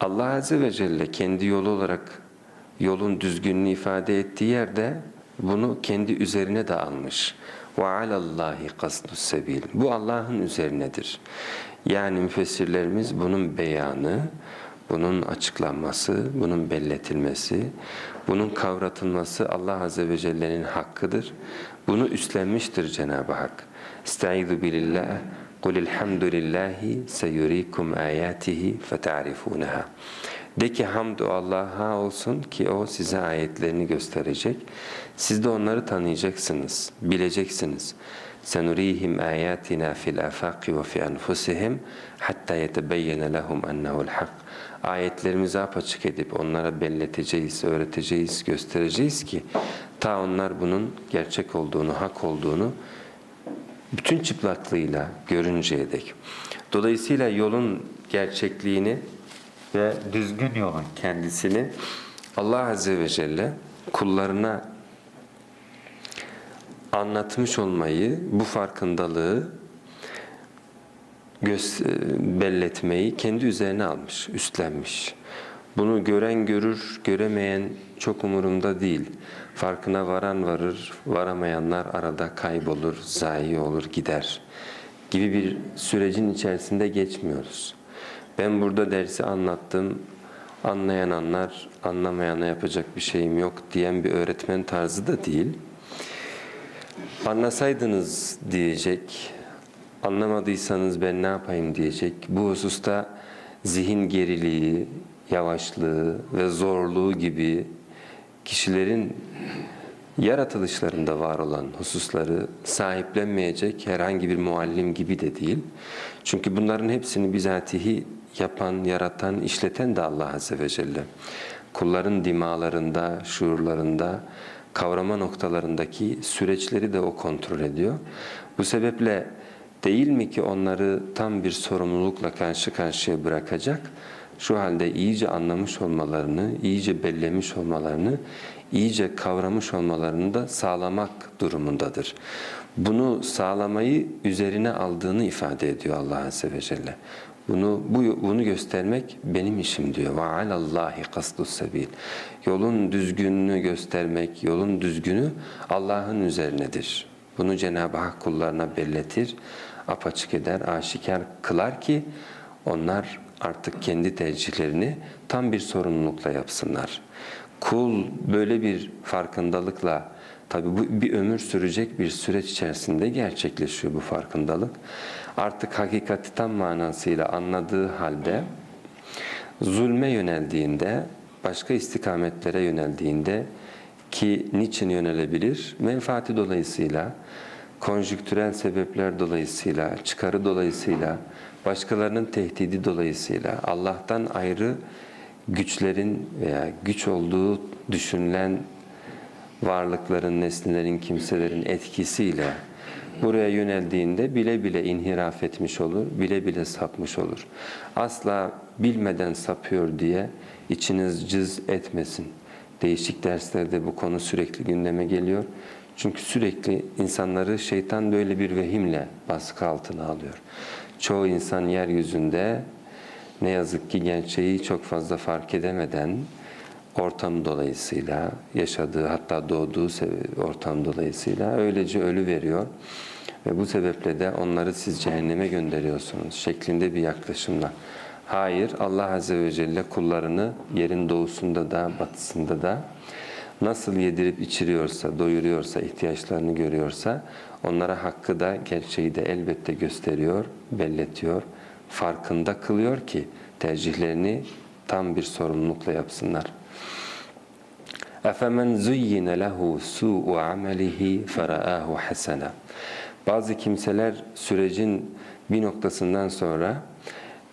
Allah Azze ve Celle kendi yolu olarak yolun düzgünlüğünü ifade ettiği yerde bunu kendi üzerine de almış. Ve alallahi kasdus sebil. Bu Allah'ın üzerinedir. Yani müfessirlerimiz bunun beyanı, bunun açıklanması, bunun belletilmesi, bunun kavratılması Allah Azze ve Celle'nin hakkıdır. Bunu üstlenmiştir Cenab-ı Hak. Estaizu bilillah, قُلِ الْحَمْدُ لِلّٰهِ سَيُرِيكُمْ آيَاتِهِ فَتَعْرِفُونَهَا De ki hamd o Allah'a olsun ki o size ayetlerini gösterecek. Siz de onları tanıyacaksınız, bileceksiniz. سَنُرِيهِمْ آيَاتِنَا فِي الْآفَاقِ وَفِي أَنْفُسِهِمْ حَتَّى يَتَبَيَّنَ لَهُمْ أَنَّهُ الْحَقِّ Ayetlerimizi apaçık edip onlara belleteceğiz, öğreteceğiz, göstereceğiz ki ta onlar bunun gerçek olduğunu, hak olduğunu bütün çıplaklığıyla görünceye dek. Dolayısıyla yolun gerçekliğini ve düzgün yolun kendisini Allah Azze ve Celle kullarına anlatmış olmayı, bu farkındalığı göz, belletmeyi kendi üzerine almış, üstlenmiş. Bunu gören görür, göremeyen çok umurumda değil. Farkına varan varır, varamayanlar arada kaybolur, zayi olur, gider gibi bir sürecin içerisinde geçmiyoruz. Ben burada dersi anlattım, anlayan anlar, anlamayana yapacak bir şeyim yok diyen bir öğretmen tarzı da değil. Anlasaydınız diyecek, anlamadıysanız ben ne yapayım diyecek. Bu hususta zihin geriliği, yavaşlığı ve zorluğu gibi kişilerin yaratılışlarında var olan hususları sahiplenmeyecek herhangi bir muallim gibi de değil. Çünkü bunların hepsini bizatihi yapan, yaratan, işleten de Allah Azze ve Celle. Kulların dimalarında, şuurlarında, kavrama noktalarındaki süreçleri de o kontrol ediyor. Bu sebeple değil mi ki onları tam bir sorumlulukla karşı karşıya bırakacak? Şu halde iyice anlamış olmalarını, iyice bellemiş olmalarını, iyice kavramış olmalarını da sağlamak durumundadır. Bunu sağlamayı üzerine aldığını ifade ediyor Allah Azze ve Celle. Bunu bu bunu göstermek benim işim diyor. Ve alallahi kasdus sebil. Yolun düzgününü göstermek, yolun düzgünü Allah'ın üzerinedir. Bunu Cenab-ı Hak kullarına belletir, apaçık eder, aşikar kılar ki onlar artık kendi tercihlerini tam bir sorumlulukla yapsınlar. Kul böyle bir farkındalıkla tabi bu bir ömür sürecek bir süreç içerisinde gerçekleşiyor bu farkındalık. Artık hakikati tam manasıyla anladığı halde zulme yöneldiğinde, başka istikametlere yöneldiğinde ki niçin yönelebilir? Menfaati dolayısıyla, konjüktürel sebepler dolayısıyla, çıkarı dolayısıyla, başkalarının tehdidi dolayısıyla, Allah'tan ayrı güçlerin veya güç olduğu düşünülen varlıkların, nesnelerin, kimselerin etkisiyle buraya yöneldiğinde bile bile inhiraf etmiş olur, bile bile sapmış olur. Asla bilmeden sapıyor diye içiniz cız etmesin. Değişik derslerde bu konu sürekli gündeme geliyor. Çünkü sürekli insanları şeytan böyle bir vehimle baskı altına alıyor. Çoğu insan yeryüzünde ne yazık ki gerçeği çok fazla fark edemeden ortam dolayısıyla yaşadığı hatta doğduğu ortam dolayısıyla öylece ölü veriyor ve bu sebeple de onları siz cehenneme gönderiyorsunuz şeklinde bir yaklaşımla. Hayır Allah Azze ve Celle kullarını yerin doğusunda da batısında da nasıl yedirip içiriyorsa, doyuruyorsa, ihtiyaçlarını görüyorsa onlara hakkı da gerçeği de elbette gösteriyor, belletiyor, farkında kılıyor ki tercihlerini tam bir sorumlulukla yapsınlar. اَفَمَنْ زُيِّنَ لَهُ سُوءُ عَمَلِهِ فَرَآهُ حَسَنًا Bazı kimseler sürecin bir noktasından sonra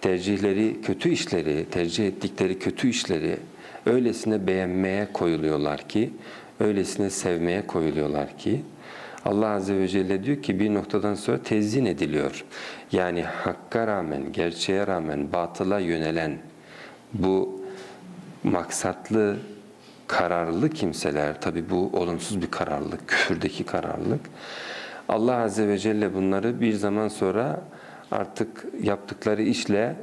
tercihleri, kötü işleri, tercih ettikleri kötü işleri öylesine beğenmeye koyuluyorlar ki, öylesine sevmeye koyuluyorlar ki, Allah Azze ve Celle diyor ki bir noktadan sonra tezyin ediliyor. Yani hakka rağmen, gerçeğe rağmen batıla yönelen bu maksatlı, kararlı kimseler, tabi bu olumsuz bir kararlılık, küfürdeki kararlılık. Allah Azze ve Celle bunları bir zaman sonra artık yaptıkları işle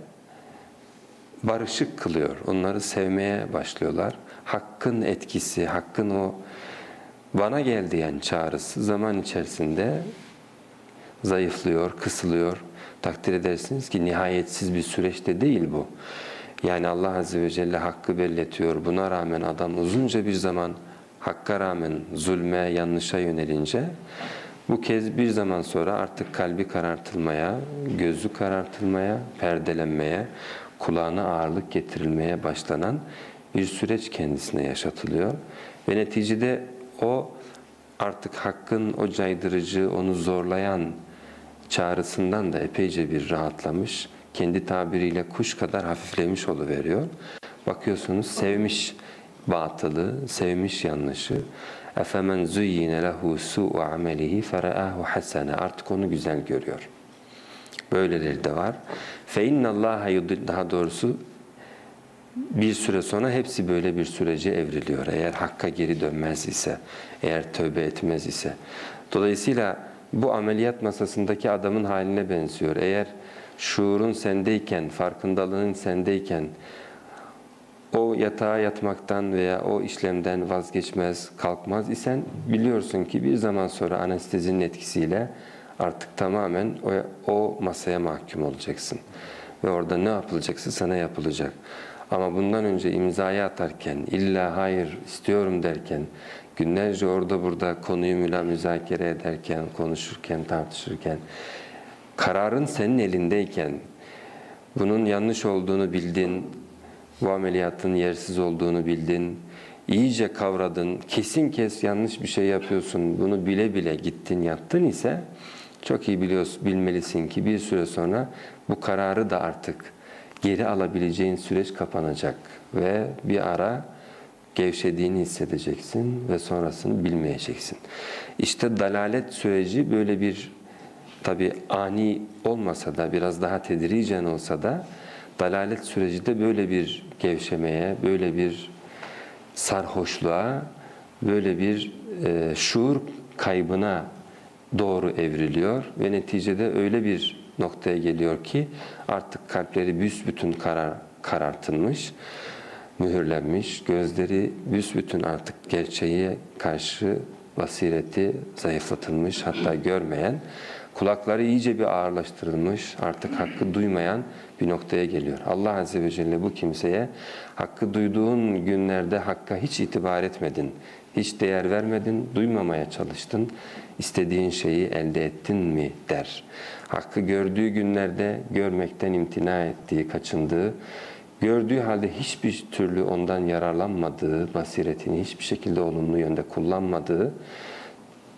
barışık kılıyor. Onları sevmeye başlıyorlar. Hakkın etkisi, hakkın o bana gel diyen çağrısı zaman içerisinde zayıflıyor, kısılıyor. Takdir edersiniz ki nihayetsiz bir süreçte değil bu. Yani Allah Azze ve Celle hakkı belletiyor. Buna rağmen adam uzunca bir zaman hakka rağmen zulme, yanlışa yönelince bu kez bir zaman sonra artık kalbi karartılmaya, gözü karartılmaya, perdelenmeye, kulağına ağırlık getirilmeye başlanan bir süreç kendisine yaşatılıyor. Ve neticede o artık hakkın o caydırıcı, onu zorlayan çağrısından da epeyce bir rahatlamış, kendi tabiriyle kuş kadar hafiflemiş oluveriyor. Bakıyorsunuz sevmiş batılı, sevmiş yanlışı. اَفَمَنْ زُيِّنَ لَهُ سُوءُ عَمَلِهِ فَرَآهُ حَسَنًا Artık onu güzel görüyor. Böyleleri de var. Fe innallaha daha doğrusu bir süre sonra hepsi böyle bir sürece evriliyor. Eğer hakka geri dönmez ise, eğer tövbe etmez ise. Dolayısıyla bu ameliyat masasındaki adamın haline benziyor. Eğer şuurun sendeyken, farkındalığın sendeyken o yatağa yatmaktan veya o işlemden vazgeçmez, kalkmaz isen biliyorsun ki bir zaman sonra anestezinin etkisiyle artık tamamen o, o masaya mahkum olacaksın. Ve orada ne yapılacaksa sana yapılacak. Ama bundan önce imzayı atarken, illa hayır istiyorum derken, günlerce orada burada konuyu müla müzakere ederken, konuşurken, tartışırken, kararın senin elindeyken, bunun yanlış olduğunu bildin, bu ameliyatın yersiz olduğunu bildin, iyice kavradın, kesin kes yanlış bir şey yapıyorsun, bunu bile bile gittin yattın ise çok iyi biliyorsun, bilmelisin ki bir süre sonra bu kararı da artık geri alabileceğin süreç kapanacak ve bir ara gevşediğini hissedeceksin ve sonrasını bilmeyeceksin. İşte dalalet süreci böyle bir tabi ani olmasa da biraz daha tedricen olsa da dalalet süreci de böyle bir gevşemeye, böyle bir sarhoşluğa, böyle bir e, şuur kaybına doğru evriliyor ve neticede öyle bir noktaya geliyor ki artık kalpleri büsbütün karar, karartılmış, mühürlenmiş, gözleri büsbütün artık gerçeğe karşı basireti zayıflatılmış hatta görmeyen, kulakları iyice bir ağırlaştırılmış, artık hakkı duymayan bir noktaya geliyor. Allah Azze ve Celle bu kimseye hakkı duyduğun günlerde hakka hiç itibar etmedin, hiç değer vermedin, duymamaya çalıştın, istediğin şeyi elde ettin mi der. Hakkı gördüğü günlerde görmekten imtina ettiği, kaçındığı, gördüğü halde hiçbir türlü ondan yararlanmadığı, basiretini hiçbir şekilde olumlu yönde kullanmadığı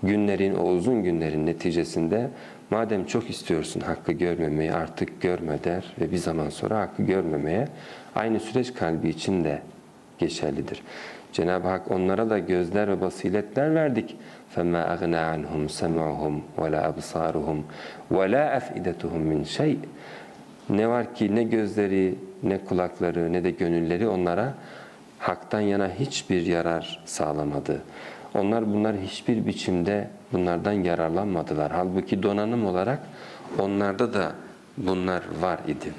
günlerin, o uzun günlerin neticesinde madem çok istiyorsun hakkı görmemeyi artık görme der ve bir zaman sonra hakkı görmemeye aynı süreç kalbi için de geçerlidir. Cenab-ı Hak onlara da gözler ve basiretler verdik. فَمَا أَغْنَى عَنْهُمْ سَمْعُهُمْ وَلَا أَبْصَارُهُمْ وَلَا أَفْئِدَتُهُمْ مِنْ شَيْءٍ Ne var ki ne gözleri, ne kulakları, ne de gönülleri onlara haktan yana hiçbir yarar sağlamadı. Onlar bunlar hiçbir biçimde bunlardan yararlanmadılar. Halbuki donanım olarak onlarda da bunlar var idi.